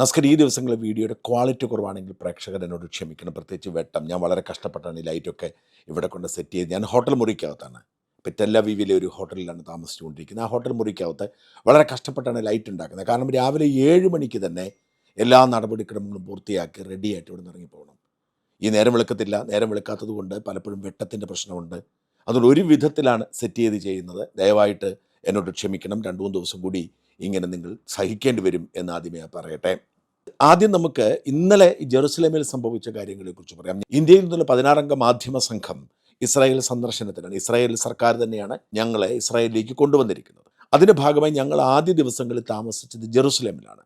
നസ്കർ ഈ ദിവസങ്ങളിൽ വീഡിയോയുടെ ക്വാളിറ്റി കുറവാണെങ്കിൽ പ്രേക്ഷകർ എന്നോട് ക്ഷമിക്കണം. പ്രത്യേകിച്ച് വെട്ടം. ഞാൻ വളരെ കഷ്ടപ്പെട്ടാണ് ഈ ലൈറ്റൊക്കെ ഇവിടെ കൊണ്ട് സെറ്റ് ചെയ്ത് ഞാൻ ഹോട്ടൽ മുറിക്കകത്താണ്. ഇപ്പം ടെല്ലവീവിലെ ഒരു ഹോട്ടലിലാണ് താമസിച്ചുകൊണ്ടിരിക്കുന്നത്. ആ ഹോട്ടൽ മുറിക്കകത്ത് വളരെ കഷ്ടപ്പെട്ടാണ് ലൈറ്റ് ഉണ്ടാക്കുന്നത്. കാരണം രാവിലെ ഏഴ് മണിക്ക് തന്നെ എല്ലാ നടപടിക്രമങ്ങളും പൂർത്തിയാക്കി റെഡിയായിട്ട് ഇവിടെ നിന്ന് ഇറങ്ങിപ്പോകണം ഈ നേരം വെളുക്കത്തില്ല. നേരം വെളുക്കാത്തത് കൊണ്ട് പലപ്പോഴും വെട്ടത്തിന്റെ പ്രശ്നമുണ്ട്. അതുകൊണ്ട് ഒരു വിധത്തിലാണ് സെറ്റ് ചെയ്ത് ചെയ്യുന്നത്. ദയവായിട്ട് എന്നോട് ക്ഷമിക്കണം. രണ്ട് മൂന്ന് ദിവസം കൂടി ഇങ്ങനെ നിങ്ങൾ സഹിക്കേണ്ടി വരും എന്ന് ആദ്യമേ പറയട്ടെ. ആദ്യം നമുക്ക് ഇന്നലെ ജെറുസലേമിൽ സംഭവിച്ച കാര്യങ്ങളെക്കുറിച്ച് പറയാം. ഇന്ത്യയിൽ നിന്നുള്ള പതിനാറംഗ മാധ്യമ സംഘം ഇസ്രായേൽ സന്ദർശനത്തിനാണ്. ഇസ്രായേൽ സർക്കാർ തന്നെയാണ് ഞങ്ങളെ ഇസ്രായേലിലേക്ക് കൊണ്ടുവന്നിരിക്കുന്നത്. അതിന്റെ ഭാഗമായി ഞങ്ങൾ ആദ്യ ദിവസങ്ങളിൽ താമസിച്ചത് ജെറുസലേമിലാണ്.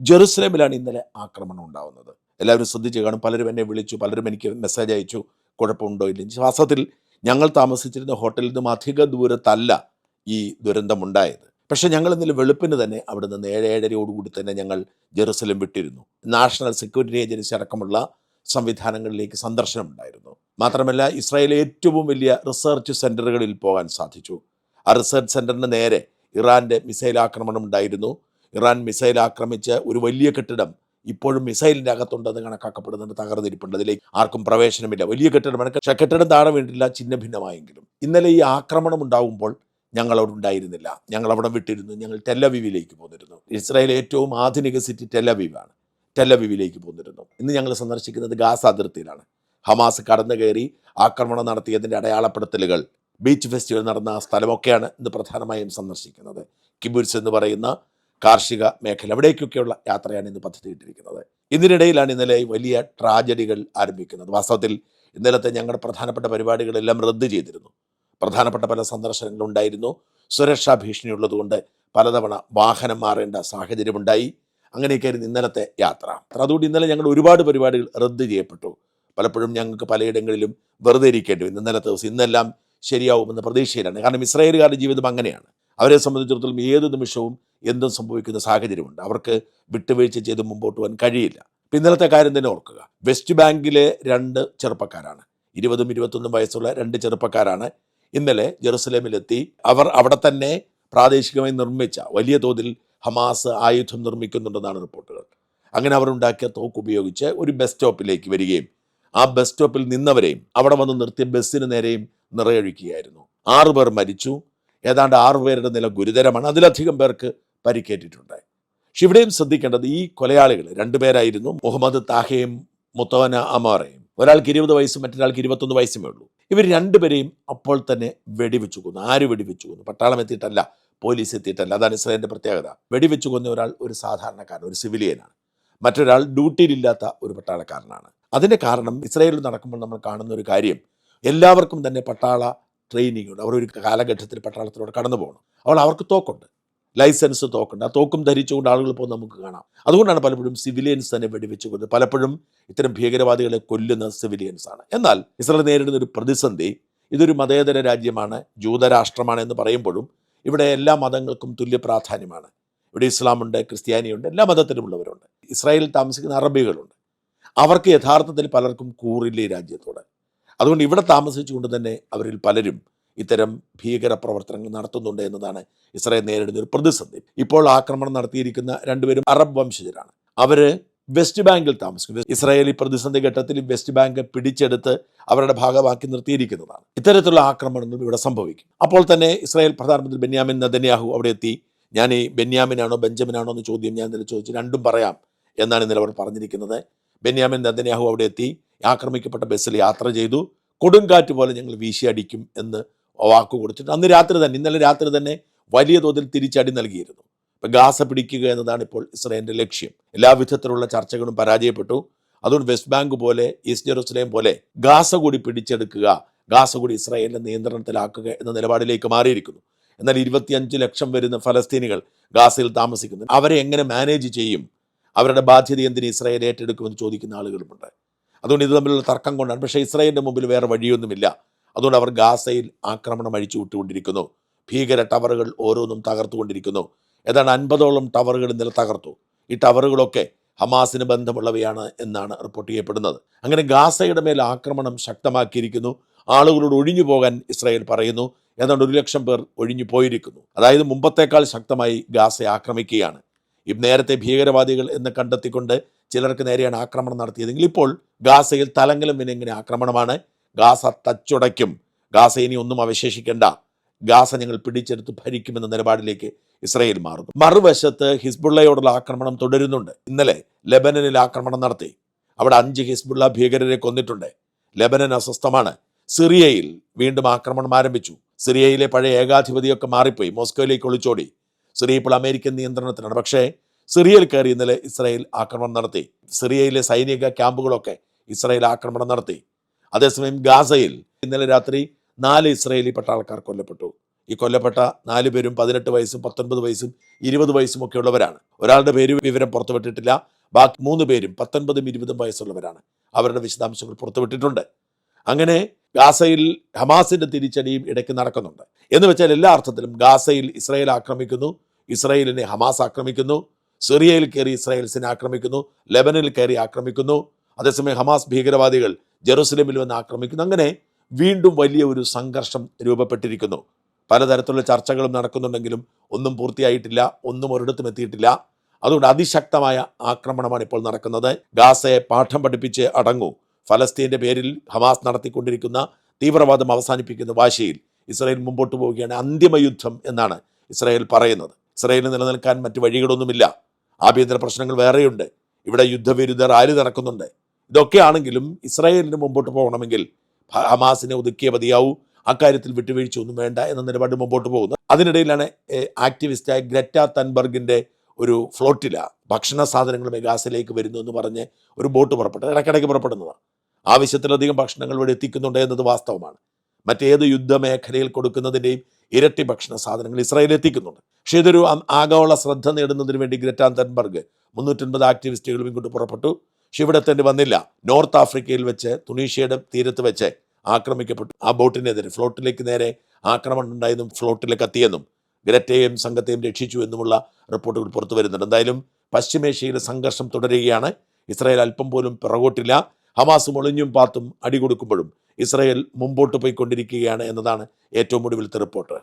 ജെറുസലേമിലാണ് ഇന്നലെ ആക്രമണം ഉണ്ടാവുന്നത്. എല്ലാവരും ശ്രദ്ധിച്ച് കാണും. പലരും എന്നെ വിളിച്ചു. പലരും എനിക്ക് മെസ്സേജ് അയച്ചു. കുഴപ്പമുണ്ടോ ഇല്ല? വാസ്തവത്തിൽ ഞങ്ങൾ താമസിച്ചിരുന്ന ഹോട്ടലിൽ നിന്നും അധിക ദൂരത്തല്ല ഈ ദുരന്തമുണ്ടായത്. പക്ഷേ ഞങ്ങൾ ഇന്നലെ വെളുപ്പിന് തന്നെ അവിടെ നിന്ന് ഏഴ് ഏഴരയോടുകൂടി തന്നെ ഞങ്ങൾ ജെറുസലം വിട്ടിരുന്നു. നാഷണൽ സെക്യൂരിറ്റി ഏജൻസി അടക്കമുള്ള സംവിധാനങ്ങളിലേക്ക് സന്ദർശനം ഉണ്ടായിരുന്നു. മാത്രമല്ല ഇസ്രായേലിലെ ഏറ്റവും വലിയ റിസർച്ച് സെന്ററുകളിൽ പോകാൻ സാധിച്ചു. ആ റിസർച്ച് സെന്ററിന് നേരെ ഇറാന്റെ മിസൈൽ ആക്രമണം ഉണ്ടായിരുന്നു. ഇറാൻ മിസൈൽ ആക്രമിച്ച് ഒരു വലിയ കെട്ടിടം ഇപ്പോഴും മിസൈലിന്റെ അകത്തുണ്ടെന്ന് കണക്കാക്കപ്പെടുന്നുണ്ട് തകർന്നിരിപ്പുണ്ട്. അതിലേക്ക് ആർക്കും പ്രവേശനമില്ല. വലിയ കെട്ടിടമാണ്. കെട്ടിടം താഴെ വീണിട്ടില്ല. ചിന്ന ഭിന്നമായെങ്കിലും. ഇന്നലെ ഈ ആക്രമണം ഉണ്ടാകുമ്പോൾ ഞങ്ങൾ അവിടെ ഉണ്ടായിരുന്നില്ല ഞങ്ങൾ അവിടെ വിട്ടിരുന്നു ഞങ്ങൾ ടെല്ലവിവിലേക്ക് പോന്നിരുന്നു. ഇസ്രായേൽ ഏറ്റവും ആധുനിക സിറ്റി ടെല്ലവിവാണ് ടെല്ലവിവിലേക്ക് പോന്നിരുന്നു. ഇന്ന് ഞങ്ങൾ സന്ദർശിക്കുന്നത് ഗാസ അതിർത്തിയിലാണ്. ഹമാസ് കടന്നു കയറി ആക്രമണം നടത്തിയതിന്റെ അടയാളപ്പെടുത്തലുകൾ ബീച്ച് ഫെസ്റ്റിവൽ നടന്ന സ്ഥലമൊക്കെയാണ് ഇന്ന് പ്രധാനമായും സന്ദർശിക്കുന്നത്. കിബുൽസ് എന്ന് പറയുന്ന കാർഷിക മേഖല അവിടേക്കൊക്കെയുള്ള യാത്രയാണ് ഇന്ന് പദ്ധതിയിട്ടിരിക്കുന്നത്. ഇതിനിടയിലാണ് ഇന്നലെ വലിയ ട്രാജഡികൾ ആരംഭിക്കുന്നത്. വാസ്തവത്തിൽ ഇന്നലത്തെ ഞങ്ങളുടെ പ്രധാനപ്പെട്ട പരിപാടികളെല്ലാം റദ്ദ് ചെയ്തിരുന്നു. പ്രധാനപ്പെട്ട പല സന്ദർശനങ്ങളും ഉണ്ടായിരുന്നു സുരക്ഷാ ഭീഷണിയുള്ളതുകൊണ്ട് പലതവണ വാഹനം മാറേണ്ട സാഹചര്യമുണ്ടായി. അങ്ങനെയൊക്കെയായിരുന്നു ഇന്നലത്തെ യാത്ര. അതുകൊണ്ട് ഇന്നലെ ഞങ്ങൾ ഒരുപാട് പരിപാടികൾ റദ്ദ് ചെയ്യപ്പെട്ടു. പലപ്പോഴും ഞങ്ങൾക്ക് പലയിടങ്ങളിലും വെറുതെ ഇരിക്കേണ്ടി വന്നു. ഇന്നലത്തെ ദിവസം ഇന്നെല്ലാം ശരിയാവുമെന്ന പ്രതീക്ഷയിലാണ്. കാരണം ഇസ്രായേലുകാരുടെ ജീവിതം അങ്ങനെയാണ്. അവരെ സംബന്ധിച്ചിടത്തോളം ഏത് നിമിഷവും എന്തും സംഭവിക്കുന്ന സാഹചര്യമുണ്ട്. അവർക്ക് വിട്ടുവീഴ്ച ചെയ്ത് മുമ്പോട്ട് പോകാൻ കഴിയില്ല. ഇന്നലത്തെ കാര്യം തന്നെ ഓർക്കുക. വെസ്റ്റ് ബാങ്കിലെ രണ്ട് ചെറുപ്പക്കാരാണ്. ഇരുപതും ഇരുപത്തൊന്നും വയസ്സുള്ള രണ്ട് ചെറുപ്പക്കാരാണ്. ഇന്നലെ ജെറുസലേമിലെത്തി അവർ അവിടെ തന്നെ പ്രാദേശികമായി നിർമ്മിച്ച വലിയ തോതിൽ ഹമാസ് ആയുധം നിർമ്മിക്കുന്നുണ്ടെന്നാണ് റിപ്പോർട്ടുകൾ. അങ്ങനെ അവരുണ്ടാക്കിയ തോക്ക് ഉപയോഗിച്ച് ഒരു ബസ് സ്റ്റോപ്പിലേക്ക് വരികയും ആ ബസ് സ്റ്റോപ്പിൽ നിന്നവരെയും അവിടെ വന്ന് നിർത്തിയ ബസ്സിന് നേരെയും നിറയൊഴിക്കുകയായിരുന്നു. ആറു പേർ മരിച്ചു. ഏതാണ്ട് ആറു പേരുടെ നില ഗുരുതരമാണ്. അതിലധികം പേർക്ക് പരിക്കേറ്റിട്ടുണ്ട്. പക്ഷെ ഇവിടെയും ശ്രദ്ധിക്കേണ്ടത് ഈ കൊലയാളികൾ രണ്ടുപേരായിരുന്നു മുഹമ്മദ് താഹയും മുത്തോന അമാറയും. ഒരാൾക്ക് ഇരുപത് വയസ്സും മറ്റൊരാൾക്ക് ഇരുപത്തൊന്ന് വയസ്സുമേ ഉള്ളൂ. ഇവർ രണ്ടുപേരെയും അപ്പോൾ തന്നെ വെടിവെച്ചു കൊന്നു. ആര് വെടിവെച്ചു കൊന്നു? പട്ടാളം എത്തിയിട്ടല്ല പോലീസ് എത്തിയിട്ടല്ല. അതാണ് ഇസ്രായേലിന്റെ പ്രത്യേകത. വെടിവെച്ചു കൊന്ന ഒരാൾ ഒരു സാധാരണക്കാരൻ ഒരു സിവിലിയനാണ്. മറ്റൊരാൾ ഡ്യൂട്ടിയിലില്ലാത്ത ഒരു പട്ടാളക്കാരനാണ്. അതിന്റെ കാരണം ഇസ്രായേലിൽ നടക്കുമ്പോൾ നമ്മൾ കാണുന്ന ഒരു കാര്യം. എല്ലാവർക്കും തന്നെ പട്ടാള ട്രെയിനിങ് ഉണ്ട് അവർ ഒരു കാലഘട്ടത്തിൽ പട്ടാളത്തിലൂടെ കടന്നു പോകണം അവൾ അവർക്ക് തോക്കുണ്ട്. ലൈസൻസ് തോക്കുണ്ട്. ആ തോക്കും ധരിച്ചുകൊണ്ട് ആളുകൾ ഇപ്പോൾ നമുക്ക് കാണാം. അതുകൊണ്ടാണ് പലപ്പോഴും സിവിലിയൻസ് തന്നെ വെടിവെച്ച് കൊല്ലുന്നത് പലപ്പോഴും ഇത്തരം ഭീകരവാദികളെ കൊല്ലുന്ന സിവിലിയൻസ് ആണ്. എന്നാൽ ഇസ്രായേൽ നേരിടുന്ന ഒരു പ്രതിസന്ധി ഇതൊരു മതേതര രാജ്യമാണ് ജൂതരാഷ്ട്രമാണ് എന്ന് പറയുമ്പോഴും ഇവിടെ എല്ലാ മതങ്ങൾക്കും തുല്യ പ്രാധാന്യമാണ്. ഇവിടെ ഇസ്ലാമുണ്ട് ക്രിസ്ത്യാനിയുണ്ട് എല്ലാ മതത്തിലുമുള്ളവരുണ്ട്. ഇസ്രായേലിൽ താമസിക്കുന്ന അറബികളുണ്ട്. അവർക്ക് യഥാർത്ഥത്തിൽ പലർക്കും കൂറില്ല ഈ രാജ്യത്തോട്. അതുകൊണ്ട് ഇവിടെ താമസിച്ചുകൊണ്ട് തന്നെ അവരിൽ പലരും ഇത്തരം ഭീകര പ്രവർത്തനങ്ങൾ നടത്തുന്നുണ്ട് എന്നതാണ് ഇസ്രായേൽ നേരിടുന്ന ഒരു പ്രതിസന്ധി. ഇപ്പോൾ ആക്രമണം നടത്തിയിരിക്കുന്ന രണ്ടുപേരും അറബ് വംശജരാണ്. അവർ വെസ്റ്റ് ബാങ്കിൽ താമസിക്കുന്നത് ഇസ്രായേലി പ്രതിസന്ധി ഘട്ടത്തിൽ വെസ്റ്റ് ബാങ്ക് പിടിച്ചെടുത്ത് അവരുടെ ഭാഗമാക്കി നിർത്തിയിരിക്കുന്നതാണ്. ഇത്തരത്തിലുള്ള ആക്രമണങ്ങൾ ഇവിടെ സംഭവിക്കും. അപ്പോൾ തന്നെ ഇസ്രായേൽ പ്രധാനമന്ത്രി ബെന്യാമിൻ നദന്യാഹു അവിടെ എത്തി. ഞാൻ ഈ ബെന്യാമിനാണോ ബെഞ്ചമിനാണോ എന്ന് ചോദ്യം ഞാൻ ഇന്നലെ ചോദിച്ചു രണ്ടും പറയാം എന്നാണ് ഇന്നലെ അവർ പറഞ്ഞിരിക്കുന്നത്. ബെന്യാമിൻ നദന്യാഹു അവിടെ എത്തി. ആക്രമിക്കപ്പെട്ട ബസ്സിൽ യാത്ര ചെയ്തു. കൊടുങ്കാറ്റ് പോലെ ഞങ്ങൾ വീശിയടിക്കും എന്ന് വാക്ക് കൊടുത്തിട്ട് അന്ന് രാത്രി തന്നെ ഇന്നലെ രാത്രി തന്നെ വലിയ തോതിൽ തിരിച്ചടി നൽകിയിരുന്നു. ഇപ്പം ഗാസ പിടിക്കുക എന്നതാണ് ഇപ്പോൾ ഇസ്രയേലിന്റെ ലക്ഷ്യം. എല്ലാവിധത്തിലുള്ള ചർച്ചകളും പരാജയപ്പെട്ടു. അതുകൊണ്ട് വെസ്റ്റ് ബാങ്ക് പോലെ ഈസ്റ്റ് ജെറുസലേം പോലെ ഗാസ കൂടി പിടിച്ചെടുക്കുക ഗാസ കൂടി ഇസ്രായേലിന്റെ നിയന്ത്രണത്തിലാക്കുക എന്ന നിലപാടിലേക്ക് മാറിയിരിക്കുന്നു. എന്നാൽ ഇരുപത്തിയഞ്ച് ലക്ഷം വരുന്ന ഫലസ്തീനികൾ ഗാസയിൽ താമസിക്കുന്നു. അവരെ എങ്ങനെ മാനേജ് ചെയ്യും? അവരുടെ ബാധ്യത എന്തിന് ഇസ്രായേൽ ഏറ്റെടുക്കുമെന്ന് ചോദിക്കുന്ന ആളുകളുമുണ്ട്. അതുകൊണ്ട് ഇത് തമ്മിലുള്ള തർക്കം കൊണ്ടാണ്. പക്ഷേ ഇസ്രായേലിന്റെ മുമ്പിൽ വേറെ വഴിയൊന്നുമില്ല. അതുകൊണ്ട് അവർ ഗാസയിൽ ആക്രമണം അഴിച്ചു വിട്ടുകൊണ്ടിരിക്കുന്നു. ഭീകര ടവറുകൾ ഓരോന്നും തകർത്തുകൊണ്ടിരിക്കുന്നു. ഏതാണ്ട് അൻപതോളം ടവറുകൾ ഇന്നലെ തകർത്തു. ഈ ടവറുകളൊക്കെ ഹമാസിന് ബന്ധമുള്ളവയാണ് എന്നാണ് റിപ്പോർട്ട് ചെയ്യപ്പെടുന്നത്. അങ്ങനെ ഗാസയുടെ മേൽ ആക്രമണം ശക്തമാക്കിയിരിക്കുന്നു. ആളുകളോട് ഒഴിഞ്ഞു പോകാൻ ഇസ്രായേൽ പറയുന്നു. ഏതാണ്ട് ഒരു ലക്ഷം പേർ ഒഴിഞ്ഞു പോയിരിക്കുന്നു. അതായത് മുമ്പത്തേക്കാൾ ശക്തമായി ഗാസയെ ആക്രമിക്കുകയാണ്. ഈ നേരത്തെ ഭീകരവാദികൾ എന്ന് കണ്ടെത്തിക്കൊണ്ട് ചിലർക്ക് നേരെയാണ് ആക്രമണം നടത്തിയതെങ്കിൽ ഇപ്പോൾ ഗാസയിൽ തലങ്ങളും ഇങ്ങനെ ആക്രമണമാണ്. ഗാസ തച്ചുടയ്ക്കും ഗാസ ഇനി ഒന്നും അവശേഷിക്കേണ്ട. ഗാസ ഞങ്ങൾ പിടിച്ചെടുത്ത് ഭരിക്കുമെന്ന നിലപാടിലേക്ക് ഇസ്രയേൽ മാറുന്നു. മറുവശത്ത് ഹിസ്ബുള്ളയോടുള്ള ആക്രമണം തുടരുന്നുണ്ട്. ഇന്നലെ ലെബനനിൽ ആക്രമണം നടത്തി. അവിടെ അഞ്ച് ഹിസ്ബുള്ള ഭീകരരെ കൊന്നിട്ടുണ്ട്. ലെബനൻ അസ്വസ്ഥമാണ്. സിറിയയിൽ വീണ്ടും ആക്രമണം ആരംഭിച്ചു. സിറിയയിലെ പഴയ ഏകാധിപതിയൊക്കെ മാറിപ്പോയി. മോസ്കോയിലേക്ക് ഒളിച്ചോടി. സിറിയ ഇപ്പോൾ അമേരിക്കൻ നിയന്ത്രണത്തിലാണ്. പക്ഷേ സിറിയയിൽ കയറി ഇന്നലെ ഇസ്രായേൽ ആക്രമണം നടത്തി. സിറിയയിലെ സൈനിക ക്യാമ്പുകളൊക്കെ ഇസ്രായേൽ ആക്രമണം നടത്തി. അതേസമയം ഗാസയിൽ ഇന്നലെ രാത്രി നാല് ഇസ്രയേലി പട്ടാളക്കാർ കൊല്ലപ്പെട്ടു. ഈ കൊല്ലപ്പെട്ട നാല് പേരും പതിനെട്ട് വയസ്സും പത്തൊൻപത് വയസ്സും ഇരുപത് വയസ്സും ഒക്കെ ഉള്ളവരാണ്. ഒരാളുടെ പേര് വിവരം പുറത്തുവിട്ടിട്ടില്ല ബാക്കി മൂന്ന് പേരും പത്തൊൻപതും ഇരുപതും വയസ്സുള്ളവരാണ്. അവരുടെ വിശദാംശങ്ങൾ പുറത്തുവിട്ടിട്ടുണ്ട് അങ്ങനെ ഗാസയിൽ ഹമാസിന്റെ തിരിച്ചടിയും ഇടയ്ക്ക് നടക്കുന്നുണ്ട്. എന്ന് വെച്ചാൽ എല്ലാ അർത്ഥത്തിലും ഗാസയിൽ ഇസ്രായേൽ ആക്രമിക്കുന്നു ഇസ്രായേലിനെ ഹമാസ് ആക്രമിക്കുന്നു സിറിയയിൽ കയറി ഇസ്രായേൽസിനെ ആക്രമിക്കുന്നു ലെബനിൽ കയറി ആക്രമിക്കുന്നു. അതേസമയം ഹമാസ് ഭീകരവാദികൾ ജെറുസലേമിൽ വന്ന് ആക്രമിക്കുന്നു. അങ്ങനെ വീണ്ടും വലിയ ഒരു സംഘർഷം രൂപപ്പെട്ടിരിക്കുന്നു. പലതരത്തിലുള്ള ചർച്ചകളും നടക്കുന്നുണ്ടെങ്കിലും ഒന്നും പൂർത്തിയായിട്ടില്ല ഒന്നും ഒരിടത്തും എത്തിയിട്ടില്ല. അതുകൊണ്ട് അതിശക്തമായ ആക്രമണമാണ് ഇപ്പോൾ നടക്കുന്നത്. ഗാസയെ പാഠം പഠിപ്പിച്ച് അടങ്ങൂ. ഫലസ്തീന്റെ പേരിൽ ഹമാസ് നടത്തിക്കൊണ്ടിരിക്കുന്ന തീവ്രവാദം അവസാനിപ്പിക്കുന്ന വാശിയിൽ ഇസ്രായേൽ മുമ്പോട്ട് പോവുകയാണ് അന്തിമ യുദ്ധം എന്നാണ് ഇസ്രായേൽ പറയുന്നത്. ഇസ്രായേലിന് നിലനിൽക്കാൻ മറ്റ് വഴികളൊന്നുമില്ല. ആഭ്യന്തര പ്രശ്നങ്ങൾ വേറെയുണ്ട്. ഇവിടെ യുദ്ധവിരുദ്ധ റാലി നടക്കുന്നുണ്ട്. ഇതൊക്കെ ആണെങ്കിലും ഇസ്രായേലിന് മുമ്പോട്ട് പോകണമെങ്കിൽ ഹമാസിനെ ഒതുക്കിയ മതിയാവൂ അക്കാര്യത്തിൽ വിട്ടുവീഴ്ച ഒന്നും വേണ്ട എന്ന നിലപാട് മുമ്പോട്ട് പോകുന്നത് അതിനിടയിലാണ് ആക്ടിവിസ്റ്റായ ഗ്രറ്റ തൻബർഗിന്റെ ഒരു ഫ്ലോട്ടില ഭക്ഷണ സാധനങ്ങൾ മെഗാസിലേക്ക് വരുന്നു എന്ന് പറഞ്ഞ് ഒരു ബോട്ട് പുറപ്പെട്ടത് ഇടയ്ക്കിടയ്ക്ക് പുറപ്പെടുന്നതാണ് ആവശ്യത്തിലധികം ഭക്ഷണങ്ങൾ ഇവിടെ എത്തിക്കുന്നുണ്ട് എന്നത് വാസ്തവമാണ്. മറ്റേത് യുദ്ധമേഖലയിൽ കൊടുക്കുന്നതിന്റെയും ഇരട്ടി ഭക്ഷണ സാധനങ്ങൾ ഇസ്രായേൽ എത്തിക്കുന്നുണ്ട്. പക്ഷേ ഇതൊരു ആഗോള ശ്രദ്ധ നേടുന്നതിന് വേണ്ടി ഗ്രറ്റാൻ തൻബർഗ് മുന്നൂറ്റൻപത് ആക്ടിവിസ്റ്റുകളും ഇങ്ങോട്ട് പുറപ്പെട്ടു. തന്നെ വന്നില്ല. നോർത്ത് ആഫ്രിക്കയിൽ വെച്ച് തുണീഷ്യയുടെ തീരത്ത് വെച്ച് ആക്രമിക്കപ്പെട്ടു. ആ ബോട്ടിനെതിരെ ഫ്ലോട്ടിലേക്ക് നേരെ ആക്രമണം ഉണ്ടായതും ഫ്ലോട്ടിലെ കത്തിയെന്നും ഗ്രറ്റയെയും സംഘത്തെയും രക്ഷിച്ചു എന്നുമുള്ള റിപ്പോർട്ടുകൾ പുറത്തു വരുന്നുണ്ട്. എന്തായാലും പശ്ചിമേഷ്യയിലെ സംഘർഷം തുടരുകയാണ്. ഇസ്രായേൽ അല്പം പോലും പിറകോട്ടില്ല. ഹമാസ് ഒളിഞ്ഞും പാത്തും അടികൊടുക്കുമ്പോഴും ഇസ്രായേൽ മുമ്പോട്ട് പോയിക്കൊണ്ടിരിക്കുകയാണ് എന്നതാണ് ഏറ്റവും ഒടുവിലത്തെ റിപ്പോർട്ട്.